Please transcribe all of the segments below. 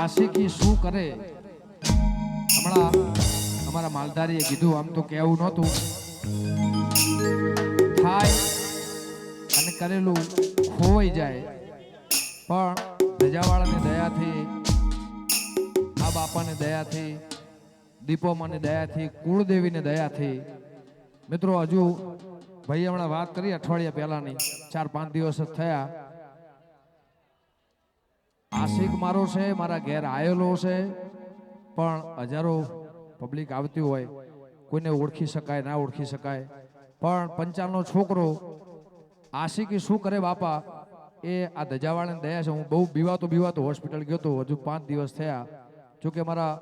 આશિકી શું કરે? હમણાં અમારા માલધારીએ કીધું, આમ તો કહેવું નહોતું. થાય અને કરેલું ખોવાઈ જાય. પણ ધજાવાળાની દયાથી આ બાપાની દયાથી, દીપોમાની દયાથી, કુળદેવીની દયાથી, મિત્રો હજુ ભાઈ હમણાં વાત કરી અઠવાડિયા પહેલાંની, ચાર પાંચ દિવસ જ થયા. આશિક મારો છે, મારા ઘેર આવેલો છે, પણ હજારો પબ્લિક આવતી હોય, કોઈને ઓળખી શકાય, ના ઓળખી શકાય. પણ પંચાલનો છોકરો, આશિકી શું કરે બાપા? એ આ ધજાવાળાને દયા છે, હું બહુ બીવાતો બીવાતો હોસ્પિટલ ગયો હતો હજુ પાંચ દિવસ થયા. જોકે મારા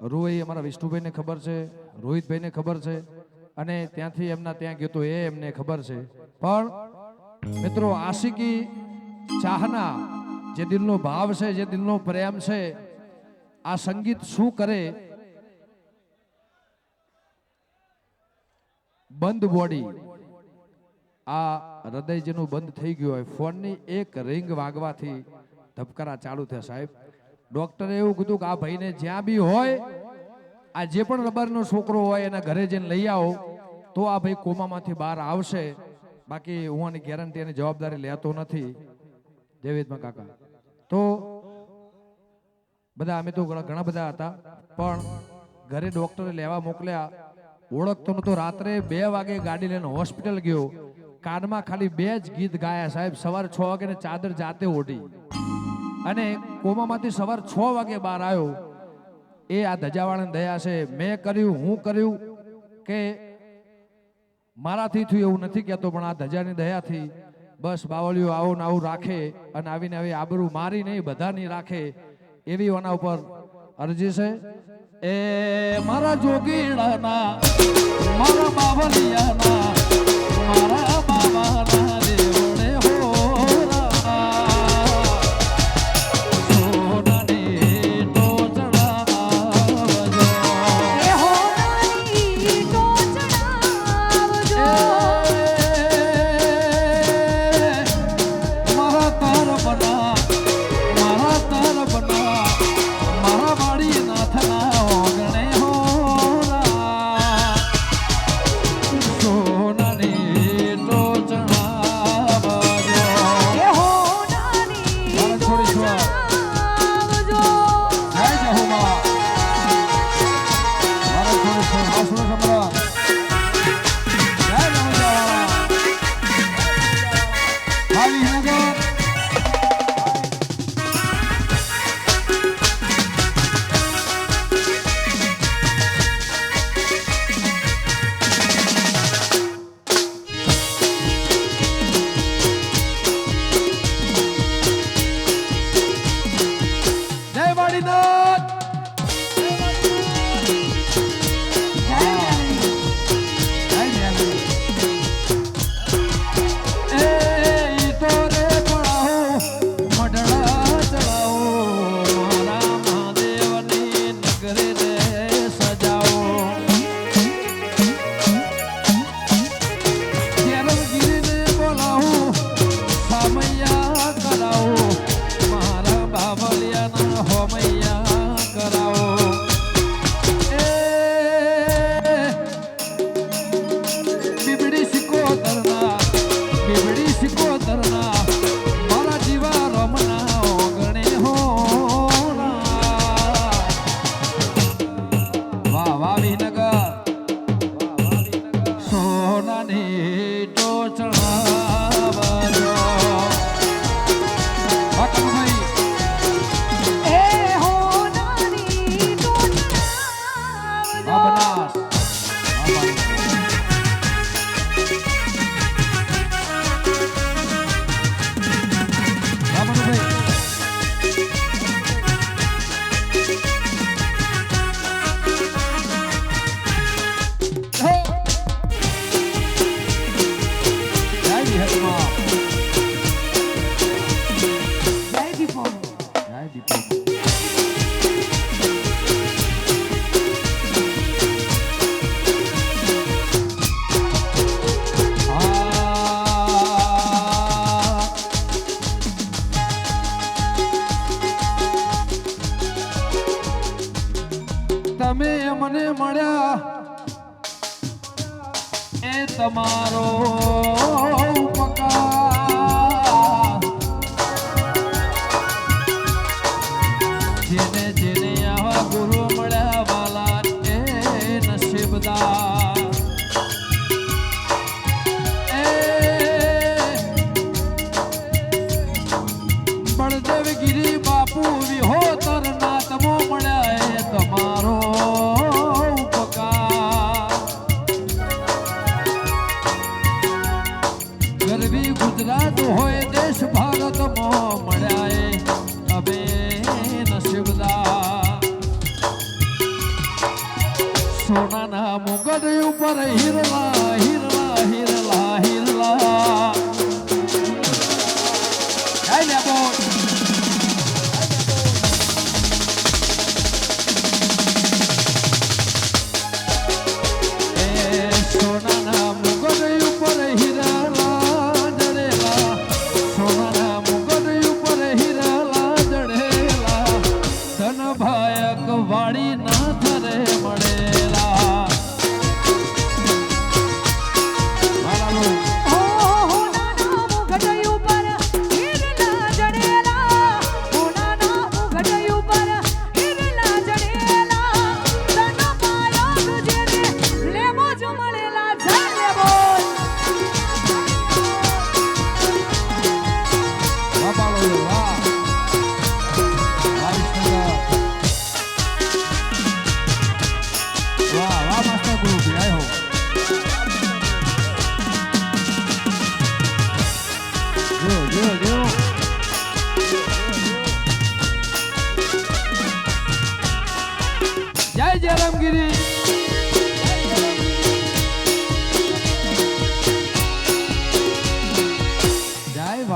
રોઈ અમારા વિષ્ણુભાઈને ખબર છે, રોહિતભાઈને ખબર છે, અને ત્યાંથી એમના ત્યાં ગયો તો એ એમને ખબર છે. પણ મિત્રો, આશિકી ચાહના જે દિલનો ભાવ છે, જે દિલનો પ્રેમ છે, આ સંગીત શું કરે? બંધ બોડી આ હૃદય જેનું બંધ થઈ ગયું હોય. ફોનની એક રિંગ વાગવાથી ધબકારા ચાલુ થયા સાહેબ. ડોક્ટરે એવું કીધું કે આ ભાઈને જ્યાં બી હોય, આ જે પણ રબરનો છોકરો હોય એના ઘરે જઈને લઈ આવો, તો આ ભાઈ કોમામાંથી બહાર આવશે. બાકી હું આની ગેરંટી અને જવાબદારી લેતો નથી. દેવેદમાં કાકા. તો બધા અમે તો ઘણા બધા હતા. પણ ઘરે ડોક્ટરે લેવા મોકલ્યા. ઓળખતો નતો. રાત્રે બે વાગે ગાડી લઈને હોસ્પિટલ ગયો. કાનમાં ખાલી બે જ ગીત ગાયા સાહેબ. સવારે છ વાગે ચાદર જાતે ઓઢી. અને કોમામાંથી સવાર છ વાગે બહાર આવ્યો. એ આ ધજાવાળાની દયા છે. મેં કર્યું, હું કર્યું કે મારાથી થયું એવું નથી કહેતો, પણ આ ધજાની દયાથી બસ બાવળીઓ આવું ને આવું રાખે અને આવીને આવી આબરૂ મારી નહીં બધાની રાખે એવી ઓના ઉપર અરજી છે. એ મારા જોગીડાના મારા બાવલિયાના તમે મને મળ્યા. એ તમારો cadê o para ir lá?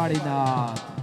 Harinath.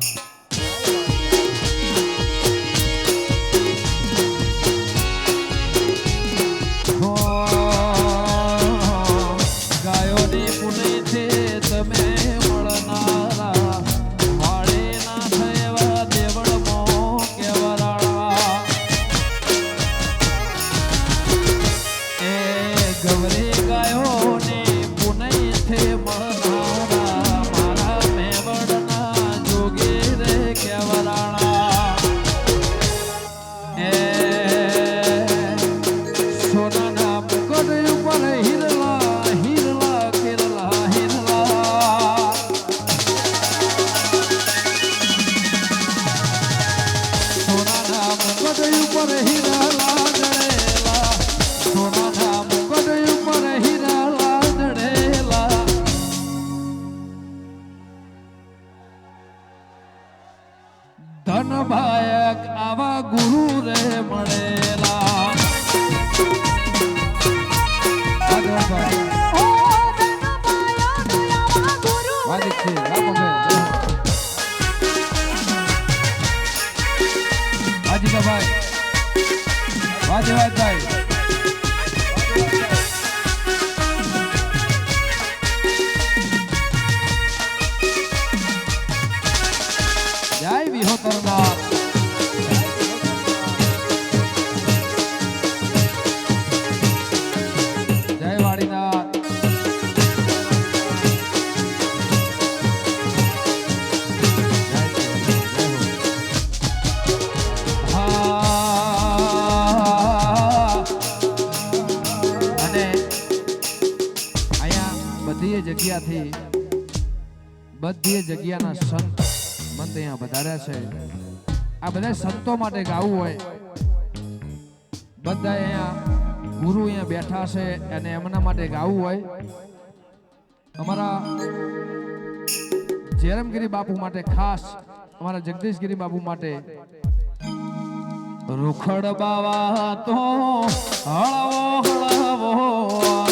જગ્યાના સંત મંત અહીંયા વધાર્યા છે. આ બધા સંતો માટે ગાવું હોય. બધા અહીંયા ગુરુ અહીંયા બેઠા છે અને એમના માટે ગાવું હોય. અમારા જેરમગીરી બાપુ માટે ખાસ, અમારા જગદીશગીરી બાપુ માટે. રૂખડ બાવા તો હળવો હળવો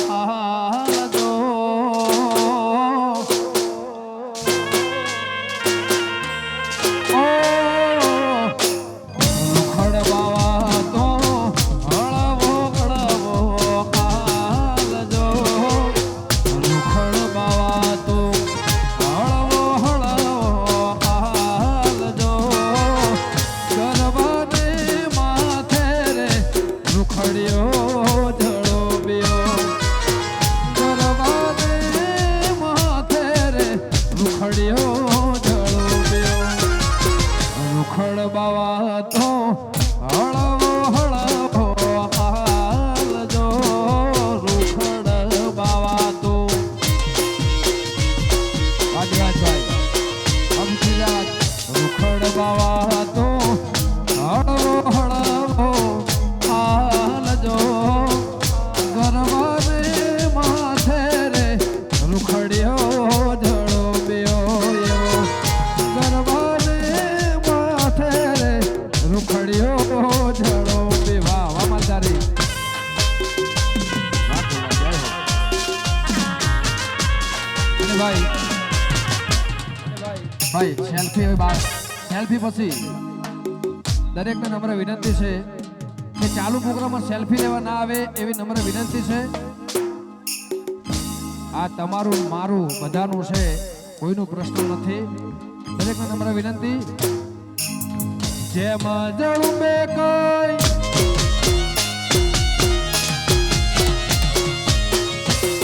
પડ્યો જડો બેવા ભાઈ ભાઈ સેલ્ફી બાર. સેલ્ફી પછી દરેકને નમ્ર વિનંતી છે કે ચાલુ પ્રોગ્રામમાં સેલ્ફી લેવા ના આવે એવી નમ્ર વિનંતી છે. આ તમારું, મારું, બધાનું છે. કોઈનું પ્રશ્ન નથી. દરેકને નમ્ર વિનંતી. જેમાં જળુંબે કોઈ.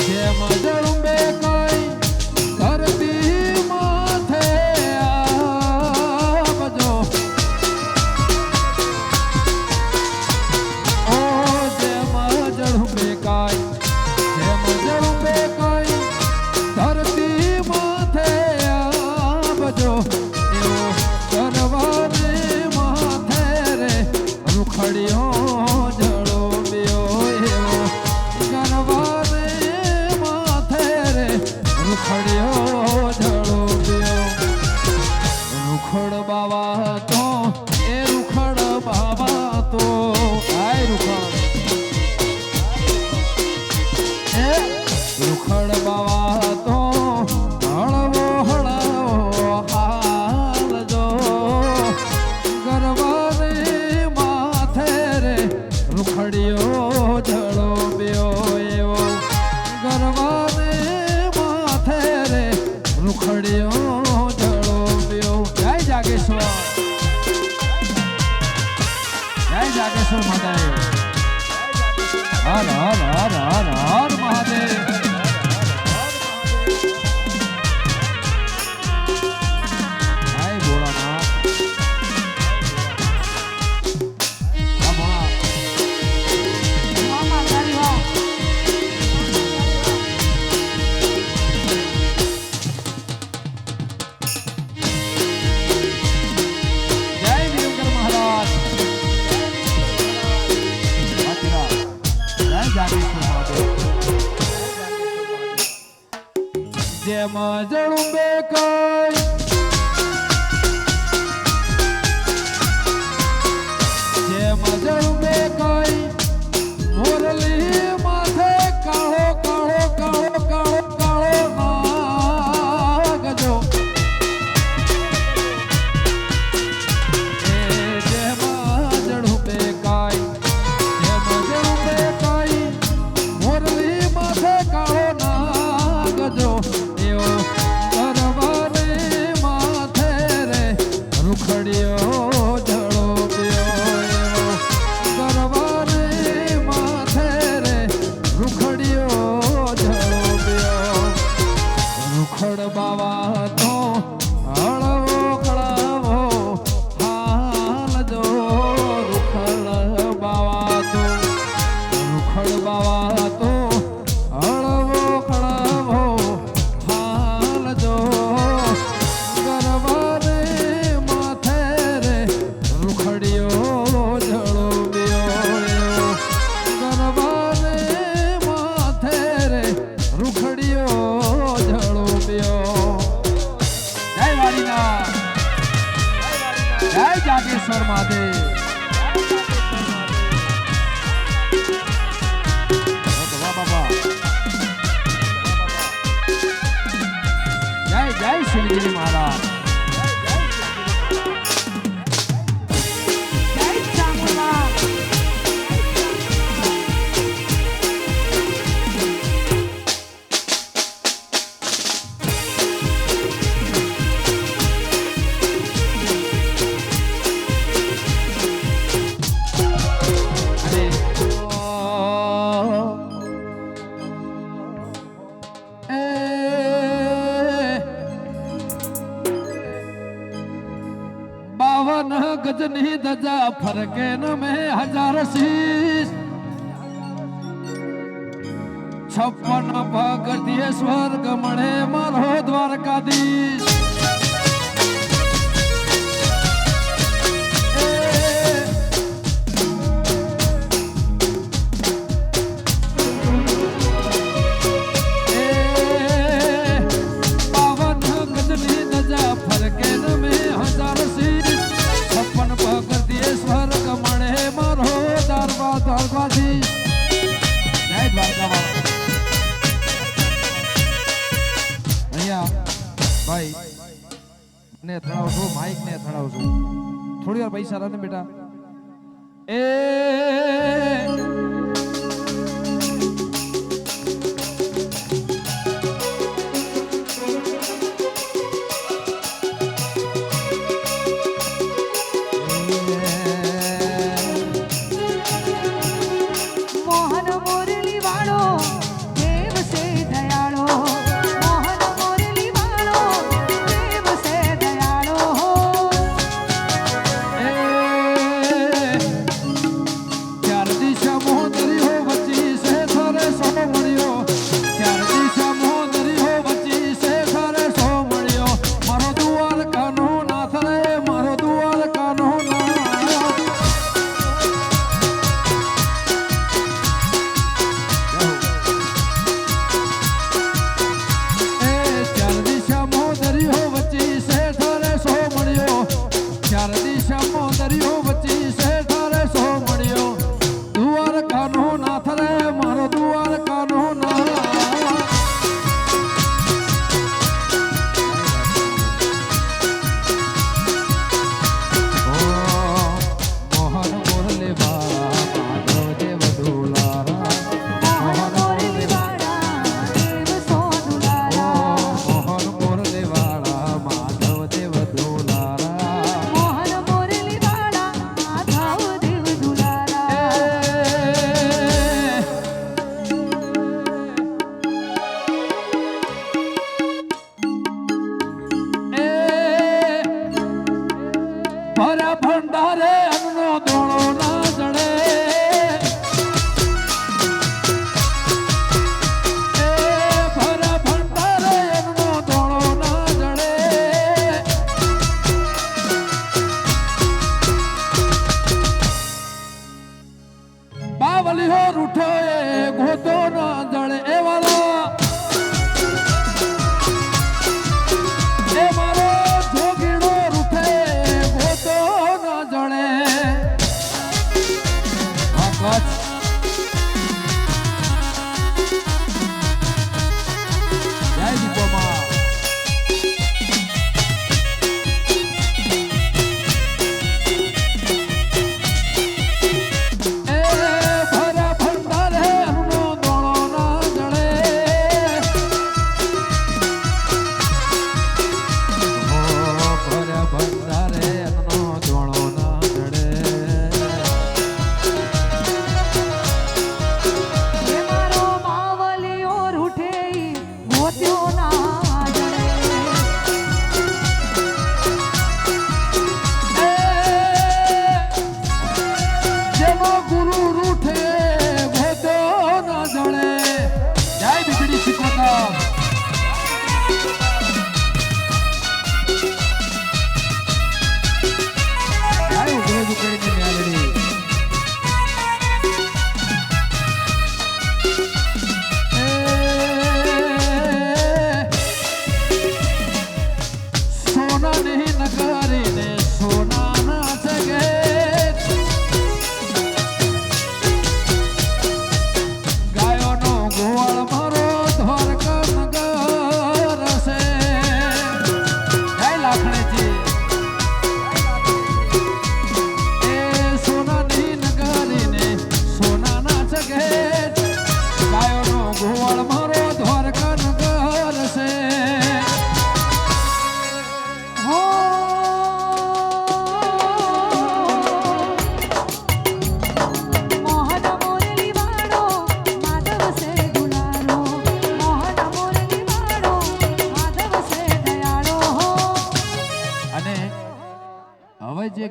જેમાં જળું I don't majalumbeka Har Har Mahadev ગજની ધજા ફરકે ન મેં હજાર શીશ. છપ્પન પગ સ્વર્ગ મળે મારો દ્વારકાધીશ. દ્વારકાથી જય દ્વારકા અહીંયા, ભાઈ ને થણાવું છું માઇક ને થણાવું છું. થોડી વાર પૈસા બેટા. એ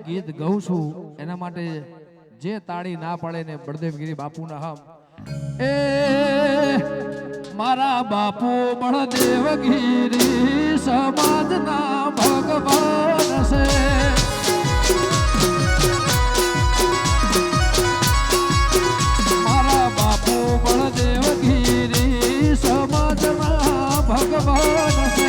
ગીત ગાઉં છું, એના માટે જે તાળી ના પડે ને બળદેવગીરી બાપુના હમ. એ મારા બાપુ બળદેવગીરી સમાજના ભગવાન છે ભગવાન છે